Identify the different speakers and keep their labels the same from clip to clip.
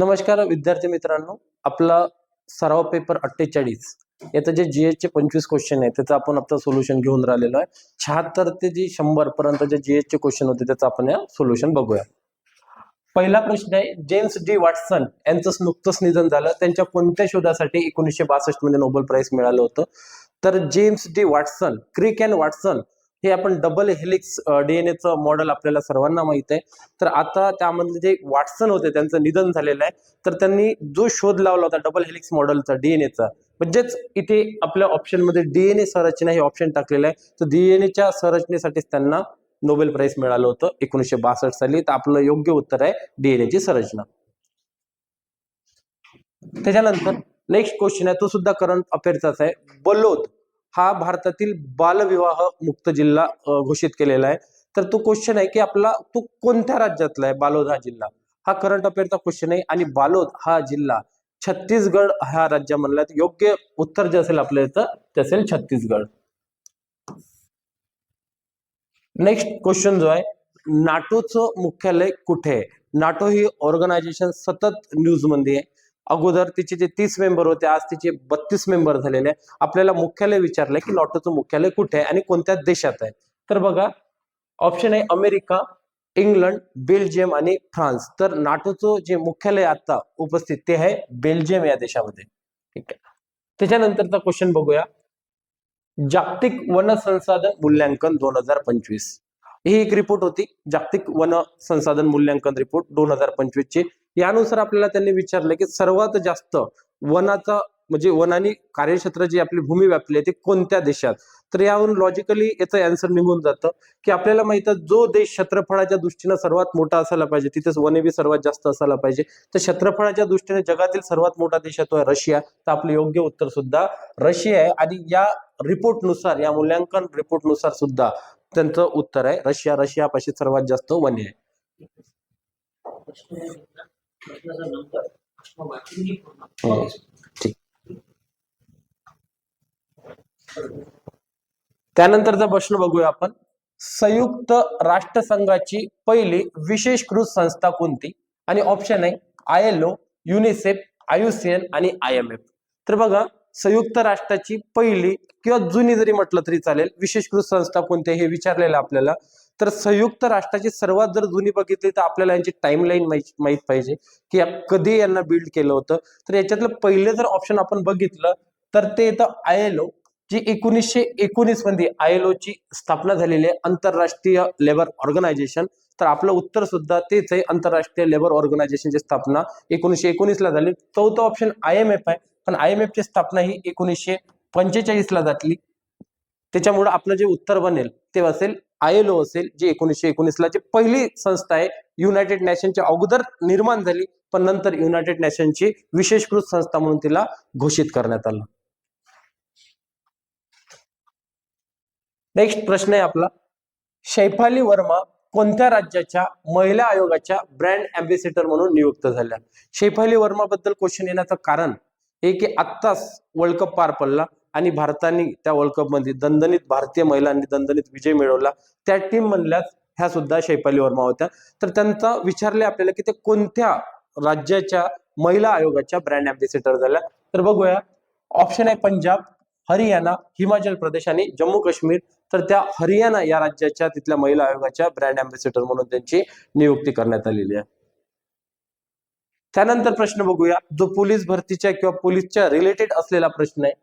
Speaker 1: नमस्कार विद्यार्थी मित्रांनो आपला सराव पेपर अठ्ठेचाळीस याचं जे जीएस चे पंचवीस क्वेश्चन आहे त्याचं आपण आता सोल्युशन घेऊन राहिलेलो आहे शहात्तर ते जी शंभर पर्यंत जे जी चे क्वेश्चन होते त्याचं आपण या सोल्युशन बघूया पहिला प्रश्न आहे जेम्स डी वाटसन यांचं नुकतंच निधन झालं त्यांच्या कोणत्या शोधासाठी एकोणीसशे बासष्ट मध्ये नोबेल प्राइज मिळालं होतं तर James D Watson Crick and Watson हे आपण डबल हेलिक्स डीएनएचं मॉडेल आपल्याला सर्वांना माहित आहे तर आता त्यामधले जे वाटसन होते त्यांचं निधन झालेलं आहे तर त्यांनी जो शोध लावला होता डबल हेलिक्स मॉडेलचा डीएनएचा म्हणजेच इथे आपल्या ऑप्शनमध्ये डीएनए संरचना हे ऑप्शन टाकलेलं आहे तर डीएनएच्या संरचनेसाठीच त्यांना नोबेल प्राइज मिळालं होतं एकोणीसशे बासष्ट साली तर आपलं योग्य उत्तर आहे डीएनएची संरचना त्याच्यानंतर नेक्स्ट क्वेश्चन आहे तो सुद्धा करंट अफेअरचाच आहे बलोद हा भारतातील बालविवाह मुक्त जिल्हा घोषित केलेला आहे तर तो क्वेश्चन आहे की आपला तो कोणत्या राज्यातला आहे बालोद हा जिल्हा हा करंट अफेअरचा क्वेश्चन आहे आणि बालोद हा जिल्हा छत्तीसगड हा राज्य म्हणला योग्य उत्तर जे असेल आपल्या इथं ते असेल छत्तीसगड नेक्स्ट क्वेश्चन जो आहे नाटोचं मुख्यालय कुठे नाटो ही ऑर्गनायझेशन सतत न्यूज मध्ये आहे अगोदर तिचे जे तीस मेंबर होते आज तिचे बत्तीस मेंबर झालेले आहे आपल्याला मुख्यालय विचारलंय की नाटोचं मुख्यालय कुठे आहे आणि कोणत्या देशात आहे तर बघा ऑप्शन आहे अमेरिका इंग्लंड बेल्जियम आणि फ्रान्स तर नाटोचं जे मुख्यालय आता उपस्थित ते आहे बेल्जियम या देशामध्ये ठीक आहे त्याच्यानंतरचा क्वेश्चन बघूया जागतिक वन संसाधन मूल्यांकन दोन हजार पंचवीस ही एक रिपोर्ट होती जागतिक वन संसाधन मूल्यांकन रिपोर्ट दोन हजार पंचवीस ची यानुसार आपल्याला त्यांनी विचारलं की सर्वात जास्त वनाचं म्हणजे वनानी कार्यक्षेत्र जी आपली भूमी व्यापली आहे ती कोणत्या देशात तर यावरून लॉजिकली याचं अँसर निघून जातं की आपल्याला माहित जो देश क्षेत्रफळाच्या दृष्टीनं सर्वात मोठा असायला पाहिजे तिथेच वने बी सर्वात जास्त असायला पाहिजे तर क्षेत्रफळाच्या दृष्टीने जगातील सर्वात मोठा देश येतो रशिया तर आपलं योग्य उत्तर सुद्धा रशिया आहे आणि या रिपोर्टनुसार या मूल्यांकन रिपोर्टनुसार सुद्धा त्यांचं उत्तर आहे रशिया रशियापाशी सर्वात जास्त वने आहे हो. त्यानंतरचा प्रश्न बघूया आपण संयुक्त राष्ट्रसंघाची पहिली विशेषकृत संस्था कोणती आणि ऑप्शन आहे I L O UNICEF IUCN आणि आय एम एफ तर बघा संयुक्त राष्ट्राची पहिली किंवा जुनी जरी म्हटलं तरी चालेल विशेषकृत संस्था कोणती हे विचारलेलं आपल्याला तर संयुक्त राष्ट्राची सर्वात जर जुनी बघितली तर आपल्याला यांची टाईमलाईन माहीत पाहिजे की कधी यांना बिल्ड केलं होतं तर याच्यातलं पहिले जर ऑप्शन आपण बघितलं तर ते येतं आय एल ओ जी एकोणीसशे एकोणीस मध्ये आय एल ओची स्थापना झालेली आहे आंतरराष्ट्रीय लेबर ऑर्गनायझेशन तर आपलं उत्तर सुद्धा तेच आहे आंतरराष्ट्रीय लेबर ऑर्गनायझेशनची स्थापना एकोणीसशे ला झाली चौथं ऑप्शन आय एम एफ आहे पण आय एम एफची स्थापना ही एकोणीसशे ला झाली त्याच्यामुळं आपलं जे उत्तर बनेल ते असेल आय असेल जी एकोणीसशे एकोणीसला जी पहिली संस्था आहे युनायटेड नॅशनच्या अगोदर निर्माण झाली पण नंतर युनायटेड नेशनची विशेषकृत संस्था म्हणून तिला घोषित करण्यात आलं नेक्स्ट प्रश्न आहे आपला शैफाली वर्मा कोणत्या राज्याच्या महिला आयोगाच्या ब्रँड अम्बेसिडर म्हणून नियुक्त झाल्या शैफाली वर्मा बद्दल क्वेश्चन येण्याचं कारण हे की आत्ताच वर्ल्ड कप पार पडला आणि भारताने त्या वर्ल्ड कपमध्ये दणदणीत भारतीय महिलांनी दणदणीत विजय मिळवला त्या टीम म्हणल्यास ह्या सुद्धा शैपाली वर्मा होत्या तर त्यांचा विचारले आपल्याला की ते कोणत्या राज्याच्या महिला आयोगाच्या ब्रँड अँबेसिडर झाल्या तर बघूया ऑप्शन आहे पंजाब हरियाणा हिमाचल प्रदेश आणि जम्मू काश्मीर तर त्या हरियाणा या राज्याच्या तिथल्या महिला आयोगाच्या ब्रँड अँबेसिडर म्हणून त्यांची नियुक्ती करण्यात आलेली आहे त्यानंतर प्रश्न बघूया जो पोलीस भरतीच्या किंवा पोलीसच्या रिलेटेड असलेला प्रश्न आहे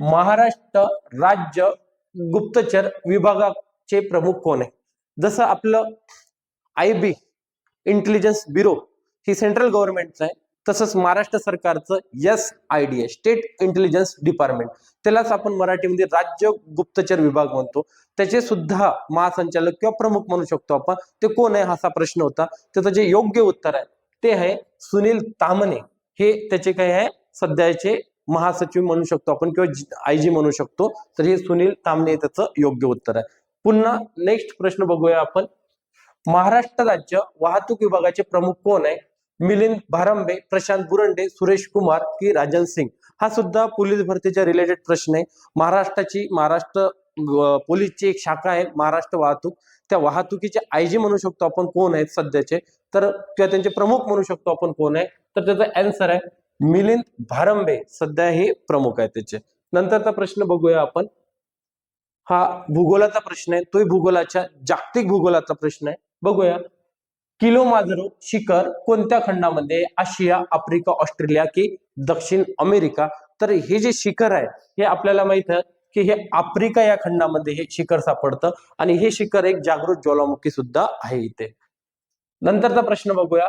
Speaker 1: महाराष्ट्र राज्य गुप्तचर विभागाचे प्रमुख कोण आहे जसं आपलं आय बी इंटेलिजन्स ब्युरो ही सेंट्रल गव्हर्नमेंटचं आहे तसंच महाराष्ट्र सरकारचं एस आय डी आहे स्टेट इंटेलिजन्स डिपार्टमेंट त्यालाच आपण मराठीमध्ये राज्य गुप्तचर विभाग म्हणतो त्याचे सुद्धा महासंचालक किंवा प्रमुख म्हणू शकतो आपण ते कोण आहे असा प्रश्न होता त्याचं जे योग्य उत्तर आहे ते आहे सुनील तामने हे त्याचे काय आहे सध्याचे महासचिव म्हणू शकतो आपण किंवा आय जी म्हणू शकतो तर हे सुनील तामणे त्याचं योग्य उत्तर आहे पुन्हा नेक्स्ट प्रश्न बघूया आपण महाराष्ट्र राज्य वाहतूक विभागाचे प्रमुख कोण आहे मिलिंद भारंबे प्रशांत बुरंडे सुरेश कुमार की राजन सिंग हा सुद्धा पोलीस भरतीच्या रिलेटेड प्रश्न आहे महाराष्ट्राची महाराष्ट्र पोलीसची एक शाखा आहे महाराष्ट्र वाहतूक त्या वाहतुकीचे आयजी म्हणू शकतो आपण कोण आहेत सध्याचे तर किंवा त्यांचे प्रमुख म्हणू शकतो आपण कोण आहे तर त्याचा अँसर आहे मिलिंद भारंबे सध्या हे प्रमुख आहे त्याचे नंतरचा प्रश्न बघूया आपण हा भूगोलाचा प्रश्न आहे तोही भूगोलाच्या जागतिक भूगोलाचा प्रश्न आहे बघूया किलो माजरो शिखर कोणत्या खंडामध्ये आशिया आफ्रिका ऑस्ट्रेलिया की दक्षिण अमेरिका तर हे जे शिखर आहे हे आपल्याला माहित आहे की हे आफ्रिका या खंडामध्ये हे शिखर सापडतं आणि हे शिखर एक जागृत ज्वालामुखी सुद्धा आहे इथे नंतरचा प्रश्न बघूया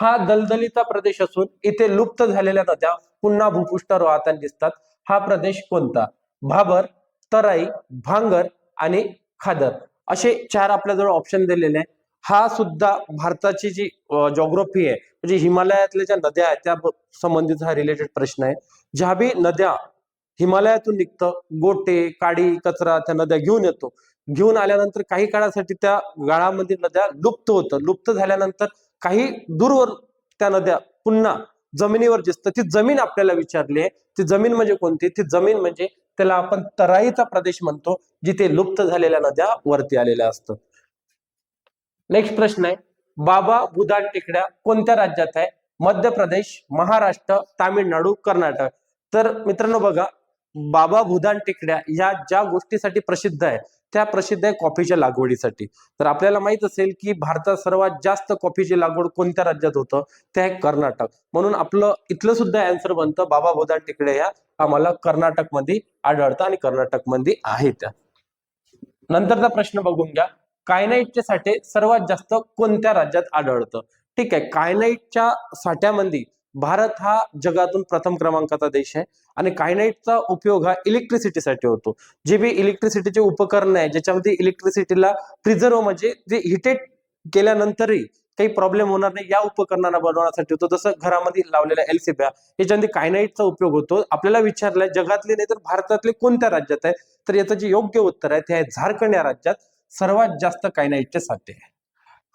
Speaker 1: हा दलदलीचा प्रदेश असून इथे लुप्त झालेल्या नद्या पुन्हा भूपृष्ठावर वाहताना दिसतात हा प्रदेश कोणता भाबर तराई भांगर आणि खादर असे चार आपल्याजवळ ऑप्शन दिलेले आहे हा सुद्धा भारताची जी जॉग्रफी आहे म्हणजे हिमालयातल्या ज्या नद्या आहेत त्या संबंधित हा रिलेटेड प्रश्न आहे ज्या बी नद्या हिमालयातून निघतं गोटे काडी कचरा त्या नद्या घेऊन येतो घेऊन आल्यानंतर काही काळासाठी त्या गाळामध्ये नद्या लुप्त होतं लुप्त झाल्यानंतर काही दूरवर त्या नद्या पुन्हा जमिनीवर दिसतं ती जमीन आपल्याला विचारली आहे ती जमीन म्हणजे कोणती ती जमीन म्हणजे त्याला आपण तराईचा प्रदेश म्हणतो जिथे लुप्त झालेल्या नद्या वरती आलेल्या असतात नेक्स्ट प्रश्न आहे बाबा बुधान टेकड्या कोणत्या राज्यात आहे मध्य प्रदेश महाराष्ट्र तामिळनाडू कर्नाटक तर मित्रांनो बघा बाबा भुदान टेकड्या या ज्या गोष्टीसाठी प्रसिद्ध आहे त्या प्रसिद्ध आहे कॉफीच्या लागवडीसाठी तर आपल्याला माहित असेल की भारतात सर्वात जास्त कॉफीची लागवड कोणत्या राज्यात होतं ते आहे कर्नाटक म्हणून आपलं इथलं सुद्धा अँसर बनतं बाबा भुदान टेकड्या या आम्हाला कर्नाटकमध्ये आढळतं आणि कर्नाटकमध्ये आहे त्या नंतरचा प्रश्न बघून घ्या कायनाईटचे साठे सर्वात जास्त कोणत्या राज्यात आढळतं ठीक आहे कायनाईटच्या साठ्यामध्ये भारत हा जगातून प्रथम क्रमांकाचा देश आहे आणि कायनाईटचा उपयोग हा इलेक्ट्रिसिटीसाठी होतो जे बी इलेक्ट्रिसिटीचे उपकरण आहे ज्याच्यामध्ये इलेक्ट्रिसिटीला प्रिझर्व म्हणजे जे हिटेट केल्यानंतरही काही प्रॉब्लेम होणार नाही या उपकरणांना बनवण्यासाठी होतो जसं घरामध्ये लावलेल्या एलसीब्या याच्यामध्ये कायनाईटचा उपयोग होतो आपल्याला विचारलाय जगातले नाही तर भारतातले कोणत्या राज्यात आहे तर याचं जे योग्य उत्तर आहे ते आहे झारखंड या राज्यात सर्वात जास्त कायनाईटचे साठे आहे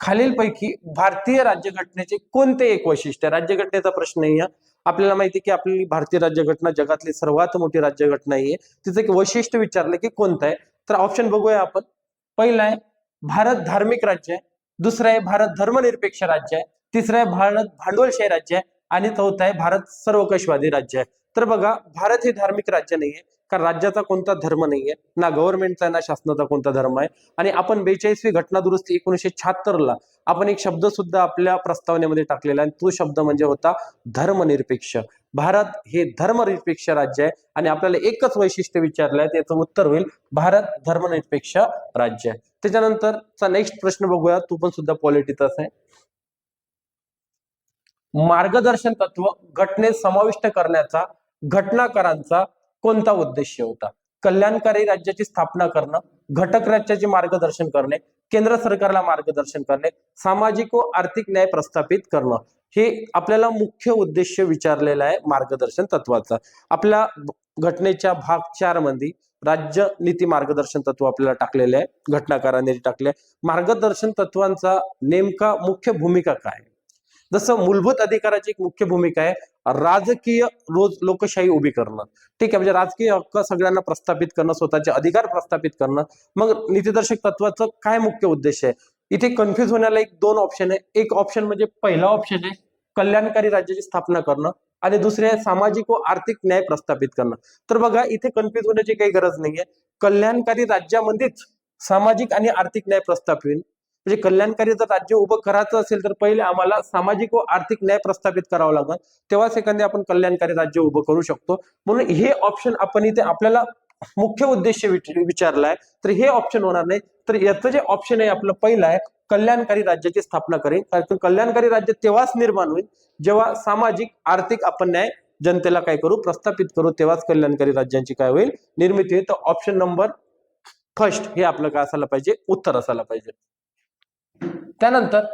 Speaker 1: खालीलपैकी भारतीय राज्यघटनेचे कोणते एक वैशिष्ट्य राज्यघटनेचा प्रश्न आहे आपल्याला माहिती की आपली भारतीय राज्यघटना जगातली सर्वात मोठी राज्यघटना आहे तिचं एक वैशिष्ट्य विचारलं की कोणतं आहे तर ऑप्शन बघूया आपण पहिला आहे भारत धार्मिक राज्य आहे दुसरं आहे भारत धर्मनिरपेक्ष राज्य आहे तिसरं आहे भारत भांडवलशाही राज्य आहे आणि चौथं आहे भारत सर्वकषवादी राज्य आहे तर बघा भारत हे धार्मिक राज्य नाहीये राज्याचा कोणता धर्म नाहीये ना गव्हर्नमेंटचा ना शासनाचा कोणता धर्म आहे आणि आपण बेचाळीसवी घटना दुरुस्ती एकोणीशे शहात्तरला आपण एक शब्द सुद्धा आपल्या प्रस्तावनेमध्ये टाकलेला आणि तो शब्द म्हणजे होता धर्मनिरपेक्ष भारत हे धर्मनिरपेक्ष राज्य आहे आणि आपल्याला एकच वैशिष्ट्य विचारलं आहे त्याचं उत्तर होईल भारत धर्मनिरपेक्ष राज्य आहे त्याच्यानंतरचा नेक्स्ट प्रश्न बघूया तू पण सुद्धा पॉलिटिकच आहे मार्गदर्शन तत्व घटनेत समाविष्ट करण्याचा घटनाकारांचा कोणता उद्देश होता कल्याणकारी राज्याची स्थापना करणं घटक राज्याचे मार्गदर्शन करणे केंद्र सरकारला मार्गदर्शन करणे सामाजिक व आर्थिक न्याय प्रस्थापित करणं हे आपल्याला मुख्य उद्देश विचारलेला आहे मार्गदर्शन तत्वाचा आपल्या घटनेच्या भाग चार मध्ये राज्य नीती मार्गदर्शन तत्व आपल्याला टाकलेले आहे घटनाकारांनी टाकले मार्गदर्शन तत्वांचा नेमका मुख्य भूमिका काय जसं मूलभूत अधिकाराची एक मुख्य भूमिका आहे राजकीय रोज लोकशाही उभी करणं ठीक आहे म्हणजे राजकीय हक्क सगळ्यांना प्रस्थापित करणं स्वतःचे अधिकार प्रस्थापित करणं मग नीतिदर्शक तत्वाचं काय मुख्य उद्देश आहे इथे कन्फ्युज होण्याला एक दोन ऑप्शन आहे एक ऑप्शन म्हणजे पहिला ऑप्शन आहे कल्याणकारी राज्याची स्थापना करणं आणि दुसरे सामाजिक व आर्थिक न्याय प्रस्थापित करणं तर बघा इथे कन्फ्युज होण्याची काही गरज नाहीये कल्याणकारी राज्यामध्येच सामाजिक आणि आर्थिक न्याय प्रस्थापित म्हणजे कल्याणकारी जर राज्य उभं करायचं असेल तर पहिले आम्हाला सामाजिक व आर्थिक न्याय प्रस्थापित करावा लागेल तेव्हाच एखादी आपण कल्याणकारी राज्य उभं करू शकतो म्हणून हे ऑप्शन आपण इथे आपल्याला मुख्य उद्देश विचारलाय तर हे ऑप्शन होणार नाही तर याचं जे ऑप्शन आहे आपलं पहिलं आहे कल्याणकारी राज्याची स्थापना करेल कारण कल्याणकारी राज्य तेव्हाच निर्माण होईल जेव्हा सामाजिक आर्थिक आपण न्याय जनतेला काय करू प्रस्थापित करू तेव्हाच कल्याणकारी राज्यांची काय होईल निर्मिती होईल तर ऑप्शन नंबर फर्स्ट हे आपलं काय असायला पाहिजे उत्तर असायला पाहिजे त्यानंतर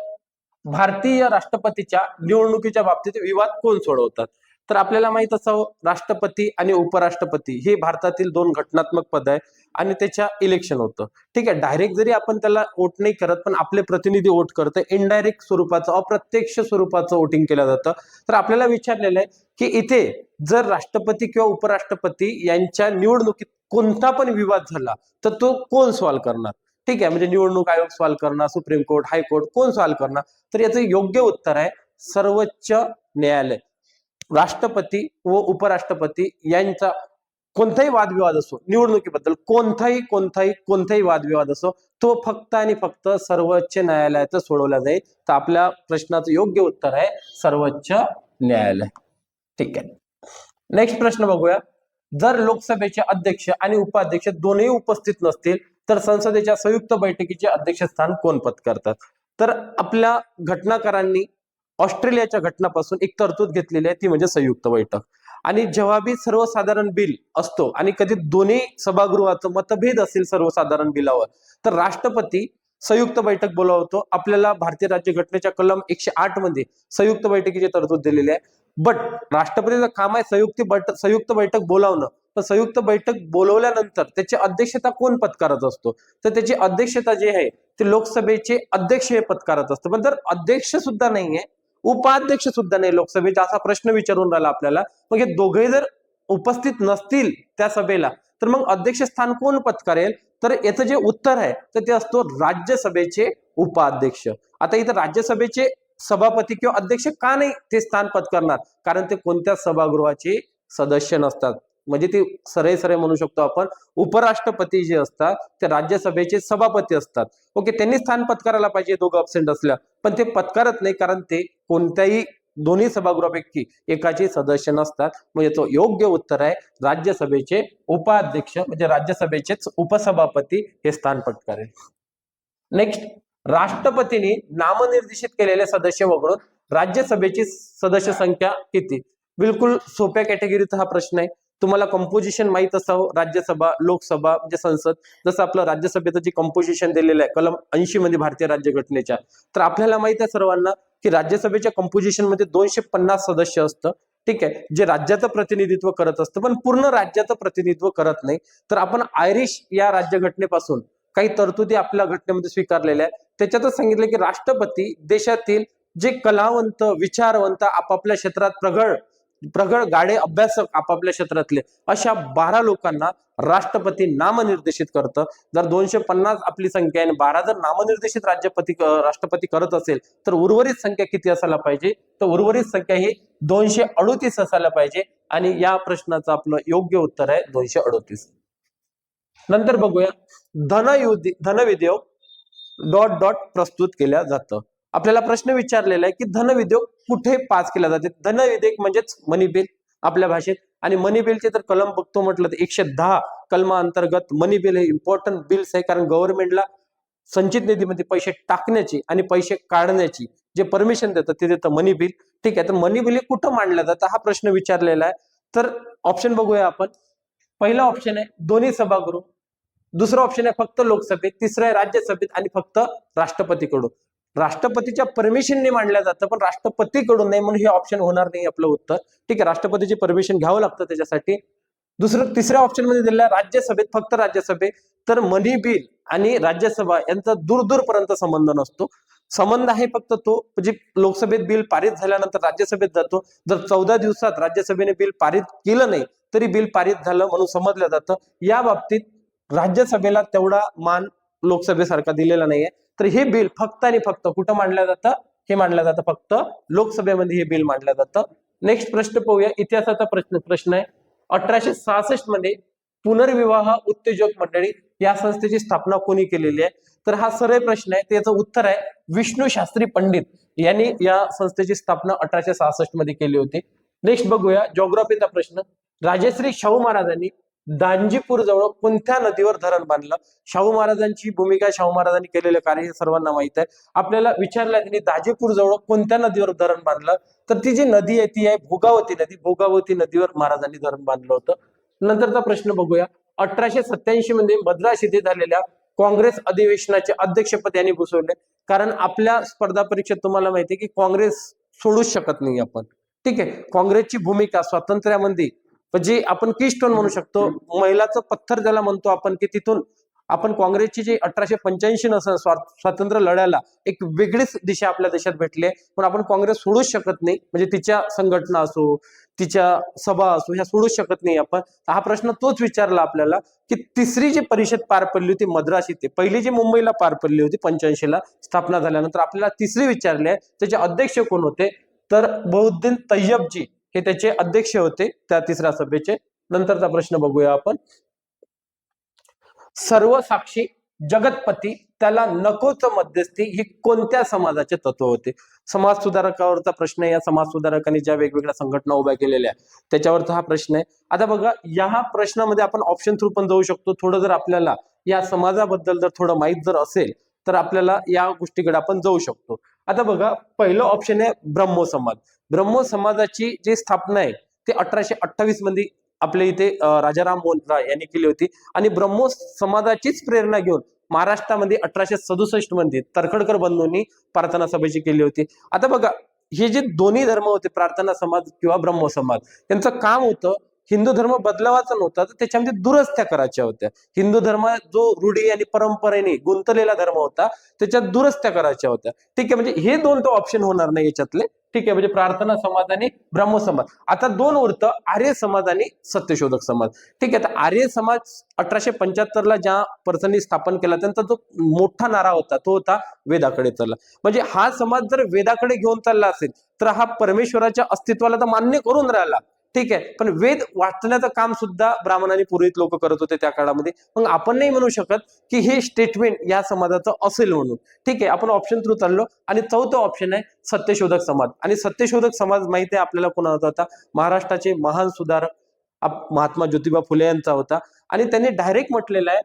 Speaker 1: भारतीय राष्ट्रपतीच्या निवडणुकीच्या बाबतीत विवाद कोण सोडवतात तर आपल्याला माहित असावं राष्ट्रपती आणि उपराष्ट्रपती हे भारतातील दोन घटनात्मक पद आहे आणि त्याच्या इलेक्शन होतं ठीक आहे डायरेक्ट जरी आपण त्याला वोट नाही करत पण आपले प्रतिनिधी वोट करतं इनडायरेक्ट स्वरूपाचं अप्रत्यक्ष स्वरूपाचं वोटिंग केलं जातं तर आपल्याला विचारलेलं आहे की इथे जर राष्ट्रपती किंवा उपराष्ट्रपती यांच्या निवडणुकीत कोणता पण विवाद झाला तर तो कोण सॉल्व्ह करणार ठीक आहे म्हणजे निवडणूक आयोग सॉल्व्ह करणार सुप्रीम कोर्ट हायकोर्ट कोण सॉल्व्ह करणार तर याचं योग्य उत्तर आहे सर्वोच्च न्यायालय राष्ट्रपती व उपराष्ट्रपती यांचा कोणताही वादविवाद असो निवडणुकीबद्दल कोणताही कोणताही कोणताही वादविवाद असो तो फक्त आणि फक्त सर्वोच्च न्यायालयाचं सोडवला जाईल तर आपल्या प्रश्नाचं योग्य उत्तर आहे सर्वोच्च न्यायालय ठीक आहे नेक्स्ट प्रश्न बघूया जर लोकसभेचे अध्यक्ष आणि उपाध्यक्ष दोन्ही उपस्थित नसतील तर संसदेच्या संयुक्त बैठकीचे अध्यक्षस्थान कोण पत्करतात तर आपल्या घटनाकारांनी ऑस्ट्रेलियाच्या घटनापासून एक तरतूद घेतलेली आहे ती म्हणजे संयुक्त बैठक आणि जेव्हा बी सर्वसाधारण बिल असतो आणि कधी दोन्ही सभागृहाचं मतभेद असेल सर्वसाधारण बिलावर तर राष्ट्रपती संयुक्त बैठक बोलावतो आपल्याला भारतीय राज्यघटनेच्या कलम एकशे आठ मध्ये संयुक्त बैठकीची तरतूद दिलेली आहे बट राष्ट्रपतीचं काम आहे संयुक्त बैठक संयुक्त बैठक बोलावणं संयुक्त बैठक बोलवल्यानंतर त्याची अध्यक्षता कोण पत्कारत असतो तर त्याची अध्यक्षता जी आहे ते लोकसभेचे अध्यक्ष हे पत्कारत असतं पण जर अध्यक्ष सुद्धा नाहीये उपाध्यक्ष सुद्धा नाही लोकसभेचा असा प्रश्न विचारून राहिला आपल्याला मग हे दोघे जर उपस्थित नसतील त्या सभेला तर मग अध्यक्षस्थान कोण पत्कारेल तर याचं जे उत्तर आहे तर ते असतो राज्यसभेचे उपाध्यक्ष आता इथं राज्यसभेचे सभापती किंवा अध्यक्ष का नाही ते स्थान पत्करणार कारण ते कोणत्या सभागृहाचे सदस्य नसतात म्हणजे ती सरळ सरळ म्हणू शकतो आपण उपराष्ट्रपती जे असतात ते राज्यसभेचे सभापती असतात ओके त्यांनी स्थान पत्कारायला पाहिजे दोघं अब्सेंट असल्या पण ते पत्कारत नाही कारण ते कोणत्याही दोन्ही सभागृहापैकी एकाचे सदस्य नसतात म्हणजे तो योग्य उत्तर आहे राज्यसभेचे उपाध्यक्ष म्हणजे राज्यसभेचेच उपसभापती हे स्थान पत्कारेल नेक्स्ट राष्ट्रपतींनी नामनिर्देशित केलेले सदस्य वगळून राज्यसभेची सदस्य संख्या किती बिलकुल सोप्या कॅटेगरीचा हा प्रश्न आहे तुम्हाला कंपोजिशन माहित असावं राज्यसभा लोकसभा म्हणजे संसद जसं आपलं राज्यसभेचं जे कंपोजिशन दिलेलं आहे कलम ऐंशी मध्ये भारतीय राज्यघटनेच्या तर आपल्याला माहित आहे सर्वांना की राज्यसभेच्या कंपोजिशन मध्ये दोनशे पन्नास सदस्य असतं ठीक आहे जे राज्याचं प्रतिनिधित्व करत असतं पण पूर्ण राज्याचं प्रतिनिधित्व करत नाही तर आपण आयरिश या राज्यघटनेपासून काही तरतुदी आपल्या घटनेमध्ये स्वीकारलेल्या आहेत त्याच्यातच सांगितलं की राष्ट्रपती देशातील जे कलावंत विचारवंत आपापल्या क्षेत्रात प्रगळ प्रगळ गाडे अभ्यासक आपापल्या क्षेत्रातले अशा बारा लोकांना राष्ट्रपती नामनिर्देशित करतं जर दोनशे पन्नास आपली संख्या आणि बारा जर नामनिर्देशित राज्यपती राष्ट्रपती करत असेल तर उर्वरित संख्या किती असायला पाहिजे तर उर्वरित संख्या ही दोनशे अडोतीस असायला पाहिजे आणि या प्रश्नाचं आपलं योग्य उत्तर आहे दोनशे अडोतीस नंतर बघूया धन धनविधेयक डॉट डॉट प्रस्तुत केल्या जातं आपल्याला प्रश्न विचारलेला आहे की धनविधेयक कुठे पास केला जाते धनविधेयक म्हणजेच मनी बिल आपल्या भाषेत आणि मनी बिलचे तर कलम बघतो म्हटलं तर एकशे दहा कलमा अंतर्गत मनी बिल हे इम्पॉर्टंट बिल्स आहे कारण गव्हर्नमेंटला संचित निधीमध्ये पैसे टाकण्याची आणि पैसे काढण्याची जे परमिशन देतं ते देतं मनी बिल ठीक आहे तर मनी बिल हे कुठं मांडलं जातं हा प्रश्न विचारलेला आहे तर ऑप्शन बघूया आपण पहिला ऑप्शन आहे दोन्ही सभागृह दुसरा ऑप्शन आहे फक्त लोकसभेत तिसरं आहे राज्यसभेत आणि फक्त राष्ट्रपतीकडून राष्ट्रपतीच्या परमिशनने मांडलं जातं पण राष्ट्रपतीकडून नाही म्हणून हे ऑप्शन होणार नाही आपलं उत्तर ठीक आहे राष्ट्रपतीची परमिशन घ्यावं लागतं त्याच्यासाठी दुसरं तिसऱ्या ऑप्शन मध्ये दिलेलं राज्यसभेत फक्त राज्यसभे तर मनी बिल आणि राज्यसभा यांचा दूरदूरपर्यंत संबंध नसतो संबंध आहे फक्त तो म्हणजे लोकसभेत बिल पारित झाल्यानंतर राज्यसभेत जातो जर चौदा दिवसात राज्यसभेने बिल पारित केलं नाही तरी बिल पारित झालं म्हणून समजलं जातं या बाबतीत राज्यसभेला तेवढा मान लोकसभेसारखा दिलेला नाहीये तर हे बिल फक्त आणि फक्त कुठं मांडलं जातं हे मांडलं जातं फक्त लोकसभेमध्ये हे बिल मांडलं जातं नेक्स्ट प्रश्न पाहूया इतिहासाचा प्रश्न प्रश्न आहे अठराशे सहासष्ट मध्ये पुनर्विवाह उत्तेजक मंडळी या संस्थेची स्थापना कोणी केलेली आहे तर हा सर्व प्रश्न आहे त्याचं उत्तर आहे विष्णू शास्त्री पंडित यांनी या संस्थेची स्थापना अठराशे सहासष्ट मध्ये केली होती नेक्स्ट बघूया जॉग्राफीचा प्रश्न राजश्री शाहू महाराजांनी दांजीपूर जवळ कोणत्या नदीवर धरण बांधलं शाहू महाराजांची भूमिका शाहू महाराजांनी केलेलं कार्य हे सर्वांना माहित आहे आपल्याला विचारलं त्यांनी दाजीपूर जवळ कोणत्या नदीवर धरण बांधलं तर ती जी नदी आहे ती आहे भोगावती नदी भोगावती नदीवर महाराजांनी धरण बांधलं होतं नंतरचा प्रश्न बघूया अठराशे सत्याऐंशी मध्ये मद्रास येथे झालेल्या काँग्रेस अधिवेशनाचे अध्यक्षपद यांनी घुसवले कारण आपल्या स्पर्धा परीक्षेत तुम्हाला माहिती आहे की काँग्रेस सोडूच शकत नाही आपण ठीक आहे काँग्रेसची भूमिका स्वातंत्र्यामध्ये जे आपण की स्टोन म्हणू शकतो महिलाचं पत्थर ज्याला म्हणतो आपण की तिथून आपण काँग्रेसची जी अठराशे पंच्याऐंशी न स्वातंत्र्य लढ्याला एक वेगळीच दिशा आपल्या देशात भेटली आहे पण आपण काँग्रेस सोडूच शकत नाही म्हणजे तिच्या संघटना असो तिच्या सभा असो ह्या सोडूच शकत नाही आपण हा प्रश्न तोच विचारला आपल्याला की तिसरी जी परिषद पार पडली होती मद्रास इथे पहिली जी मुंबईला पार पडली होती पंच्याऐंशीला स्थापना झाल्यानंतर आपल्याला तिसरी विचारली आहे त्याचे अध्यक्ष कोण होते तर बहुद्दीन तय्यबजी हे त्याचे अध्यक्ष होते त्या तिसऱ्या सभेचे नंतरचा प्रश्न बघूया आपण सर्व साक्षी जगतपती त्याला नकोच मध्यस्थी ही कोणत्या समाजाचे तत्व होते समाज सुधारकावरचा प्रश्न आहे या समाज सुधारकांनी ज्या वेगवेगळ्या संघटना उभ्या केलेल्या त्याच्यावरचा हा प्रश्न आहे आता बघा या प्रश्नामध्ये आपण ऑप्शन थ्रू पण जाऊ शकतो थोडं जर आपल्याला या समाजाबद्दल जर थोडं माहीत जर असेल तर आपल्याला या गोष्टीकडे आपण जाऊ शकतो आता बघा पहिलं ऑप्शन आहे ब्रह्म समाज ब्रह्मो समाजाची जी स्थापना आहे ते अठराशे अठ्ठावीस मध्ये आपल्या इथे राजाराम मोहन राय यांनी केली होती आणि ब्रह्मो समाजाचीच प्रेरणा घेऊन महाराष्ट्रामध्ये अठराशे सदुसष्ट मध्ये तरखडकर बंधूंनी प्रार्थना सभेची केली होती आता बघा हे जे दोन्ही धर्म होते प्रार्थना समाज किंवा ब्रह्म समाज त्यांचं काम होतं हिंदू धर्म बदलावाचा नव्हता तर त्याच्यामध्ये दुरस्त्या करायच्या होत्या हिंदू धर्म जो रूढी आणि परंपरेने गुंतलेला धर्म होता त्याच्यात दुरस्त्या करायच्या होत्या ठीक आहे म्हणजे हे दोन तो ऑप्शन होणार नाही याच्यातले ठीक आहे म्हणजे प्रार्थना समाज आणि ब्रह्म समाज आता दोन उरत आर्य समाज आणि सत्यशोधक समाज ठीक आहे तर आर्य समाज अठराशे पंच्याहत्तर ला ज्या पर्सननी स्थापन केला त्यांचा जो मोठा नारा होता तो होता वेदाकडे चालला म्हणजे हा समाज जर वेदाकडे घेऊन चालला असेल तर हा परमेश्वराच्या अस्तित्वाला तर मान्य करून राहिला ठीक आहे पण वेद वाचण्याचं काम सुद्धा ब्राह्मण आणि पुरोहित लोक करत होते त्या काळामध्ये मग आपण नाही म्हणू शकत की हे स्टेटमेंट या समाजाचं असेल म्हणून ठीक आहे आपण ऑप्शन थ्रू चाललो आणि चौथं ऑप्शन आहे सत्यशोधक समाज आणि सत्यशोधक समाज माहिती आहे आपल्याला कोणा होता होता महाराष्ट्राचे महान सुधारक महात्मा ज्योतिबा फुले यांचा होता आणि त्यांनी डायरेक्ट म्हटलेला आहे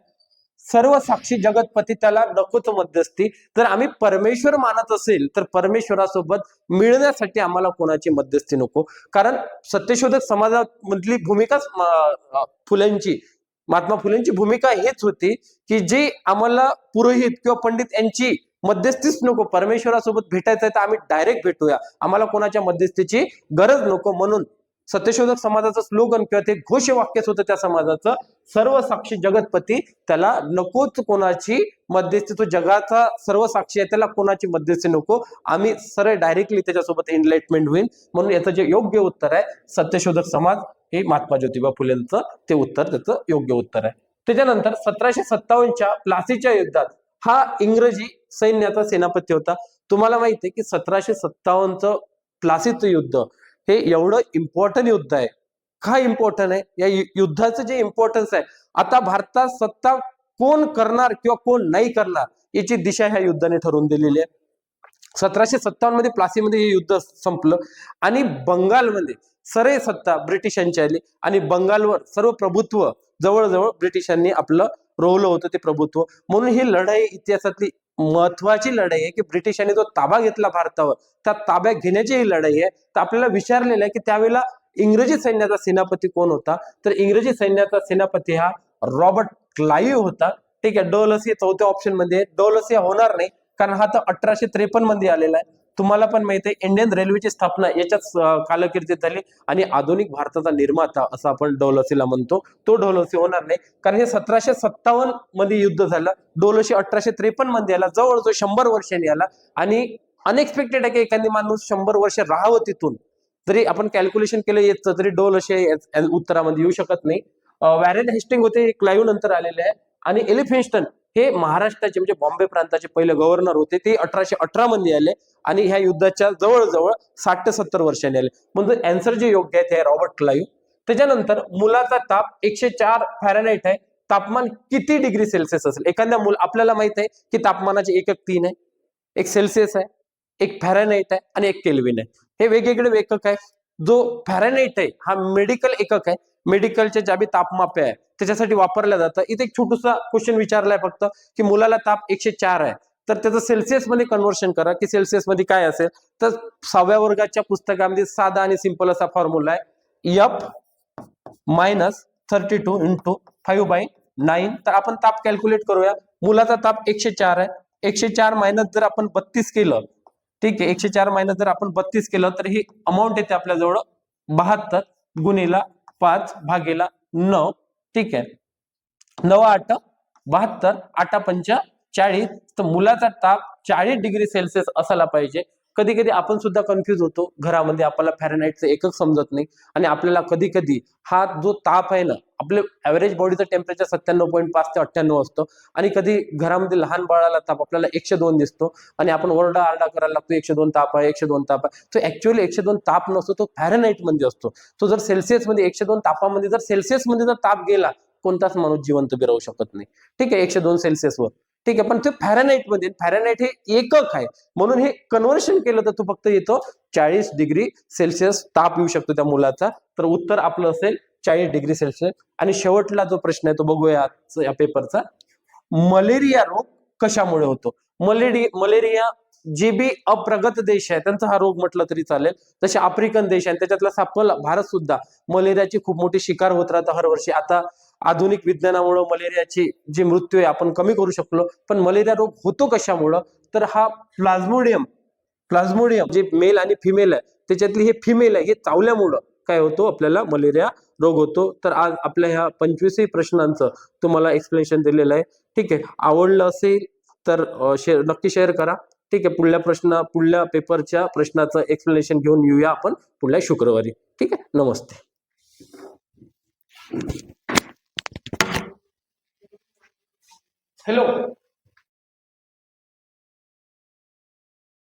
Speaker 1: सर्व साक्षी नको नकोच मध्यस्थी तर आम्ही परमेश्वर मानत असेल तर परमेश्वरासोबत मिळण्यासाठी आम्हाला कोणाची मध्यस्थी नको कारण सत्यशोधक समाजामधली भूमिकाच फुलेंची महात्मा फुलेंची भूमिका हेच होती की जी आम्हाला पुरोहित किंवा पंडित यांची मध्यस्थीच नको परमेश्वरासोबत भेटायचं आहे तर आम्ही डायरेक्ट भेटूया आम्हाला कोणाच्या मध्यस्थीची गरज नको म्हणून सत्यशोधक समाजाचं स्लोगन किंवा ते घोष वाक्यच होतं त्या समाजाचं सर्व साक्षी जगतपती त्याला नकोच कोणाची मध्यस्थी तो जगाचा सर्व साक्षी आहे त्याला कोणाची मध्यस्थी नको आम्ही सरळ डायरेक्टली त्याच्यासोबत एनलाइटमेंट होईल म्हणून याचं जे योग्य उत्तर आहे सत्यशोधक समाज हे महात्मा ज्योतिबा फुलेंचं ते उत्तर त्याचं योग्य उत्तर आहे त्याच्यानंतर सतराशे सत्तावन्नच्या प्लासीच्या युद्धात हा इंग्रजी सैन्याचा सेनापती होता तुम्हाला माहिती आहे की सतराशे सत्तावन्नचं प्लासीचं युद्ध हे एवढं इम्पॉर्टंट युद्ध आहे का इम्पॉर्टंट आहे या युद्धाचं जे इम्पॉर्टन्स आहे आता भारतात सत्ता कोण करणार किंवा कोण नाही करणार याची दिशा ह्या युद्धाने ठरवून दिलेली आहे सतराशे सत्तावन्न मध्ये प्लासीमध्ये हे युद्ध संपलं आणि बंगालमध्ये सरे सत्ता ब्रिटिशांची आली आणि बंगालवर सर्व प्रभुत्व जवळजवळ ब्रिटिशांनी आपलं रोवलं होतं ते प्रभुत्व म्हणून ही लढाई इतिहासातली महत्वाची लढाई आहे की ब्रिटिशांनी जो ताबा घेतला भारतावर त्या ताब्यात घेण्याची ही लढाई आहे तर आपल्याला विचारलेलं आहे की त्यावेळेला इंग्रजी सैन्याचा सेनापती कोण होता तर इंग्रजी सैन्याचा सेनापती हा रॉबर्ट क्लाईव्ह होता ठीक आहे डोलसी चौथ्या ऑप्शन मध्ये डोलसी होणार नाही कारण हा तर अठराशे त्रेपन्न मध्ये आलेला आहे तुम्हाला पण माहिती आहे इंडियन रेल्वेची स्थापना याच्याच कालकिर्दीत झाली आणि आधुनिक भारताचा निर्माता असं आपण डोलसीला म्हणतो तो डोलसी होणार नाही कारण हे सतराशे सत्तावन्न मध्ये युद्ध झालं डोलसी अठराशे त्रेपन्न मध्ये आला जवळजवळ शंभर वर्षांनी आला आणि अनएक्सपेक्टेड आहे की एखादी माणूस शंभर वर्ष राहावं तिथून जरी आपण कॅल्क्युलेशन केलं येत तरी डोलशे उत्तरामध्ये येऊ शकत नाही वॅरेन हेस्टिंग होते क्लाईव्ह नंतर आलेले आहे आणि एलिफिन्स्टन हे महाराष्ट्राचे म्हणजे बॉम्बे प्रांताचे पहिले गव्हर्नर होते ते अठराशे अठरा मध्ये आले आणि ह्या युद्धाच्या जवळजवळ साठ ते सत्तर वर्षांनी आले म्हणजे अँसर जे योग्य आहे ते रॉबर्ट क्लाईव्ह त्याच्यानंतर मुलाचा ताप एकशे चार फॅरेनाईट आहे तापमान किती डिग्री सेल्सिअस असेल एखाद्या मुल आपल्याला माहित आहे की तापमानाचे एक एक तीन आहे एक सेल्सिअस आहे एक फॅरेनाईट आहे आणि एक केल्विन आहे हे वेगवेगळे एकक आहे जो फॅरेनाईट आहे हा मेडिकल एकक आहे मेडिकलच्या ज्या बी तापमाप्या आहे त्याच्यासाठी वापरल्या जातं इथे एक छोटूसा क्वेश्चन विचारलाय फक्त की मुलाला ताप एकशे चार आहे तर त्याचं सेल्सिअसमध्ये कन्वर्शन करा की सेल्सिअसमध्ये काय असेल तर सहाव्या वर्गाच्या पुस्तकामध्ये साधा आणि सिम्पल असा फॉर्म्युला आहे F minus thirty two into five by nine तर आपण ताप कॅल्क्युलेट करूया मुलाचा ताप एकशे चार आहे एकशे चार मायनस जर आपण बत्तीस केलं ठीक आहे एकशे चार मायनस जर आपण बत्तीस केलं तर ही अमाऊंट येते आपल्याजवळ बहात्तर गुन्हेला पाच भागेला नऊ ठीक आहे नऊ आठ बहात्तर आठा पंच चाळीस तर मुलाचा ताप चाळीस डिग्री सेल्सिअस असायला पाहिजे कधी कधी आपण सुद्धा कन्फ्यूज होतो घरामध्ये आपल्याला फॅरेनाईटचं एकच समजत नाही आणि आपल्याला कधी कधी हा जो ताप आहे ना आपले ॲव्हरेज बॉडीचं टेम्परेचर सत्त्याण्णव पॉईंट पाच ते अठ्ठ्याण्णव असतो आणि कधी घरामध्ये लहान बाळाला ताप आपल्याला एकशे दोन दिसतो आणि आपण ओरडा आरडा करायला लागतो एकशे दोन ताप आहे एकशे दोन ताप आहे तो ऍक्च्युअली एकशे दोन ताप नसतो तो फॅरेनाईट मध्ये असतो तो जर सेल्सिअसमध्ये एकशे दोन तापामध्ये जर सेल्सिअसमध्ये जर ताप गेला कोणताच माणूस जिवंत बिरावू शकत नाही ठीक आहे एकशे दोन सेल्सिअसवर ठीक आहे पण ते फॅरेनाईटमध्ये फॅरेनाईट हे एकक आहे म्हणून हे कन्व्हर्शन केलं तर तो फक्त येतो चाळीस डिग्री सेल्सिअस ताप येऊ शकतो त्या मुलाचा तर उत्तर आपलं असेल चाळीस डिग्री सेल्सिअस आणि शेवटला जो प्रश्न आहे तो बघूया या पेपरचा मलेरिया रोग कशामुळे होतो मलेरिया मलेरिया जे बी अप्रगत देश आहे त्यांचा हा रोग म्हटलं तरी चालेल तसे आफ्रिकन देश आहे त्याच्यातला सापल भारत सुद्धा मलेरियाची खूप मोठी शिकार होत राहतं हरवर्षी आता आधुनिक विज्ञानामुळं मलेरियाची जी मृत्यू आहे आपण कमी करू शकलो पण मलेरिया रोग होतो कशामुळं तर हा प्लाझ्मोडियम प्लाझ्मोडियम जे मेल आणि फिमेल आहे त्याच्यातली हे फिमेल आहे हे चावल्यामुळं काय होतो आपल्याला मलेरिया रोग होतो तर आज आपल्या ह्या पंचवीसही प्रश्नांचं तुम्हाला एक्सप्लेनेशन दिलेलं आहे ठीक आहे आवडलं असेल तर शेअर नक्की शेअर करा ठीक आहे पुढल्या प्रश्न पुढल्या पेपरच्या प्रश्नाचं एक्सप्लेनेशन घेऊन येऊया आपण पुढल्या शुक्रवारी ठीक आहे नमस्ते हॅलो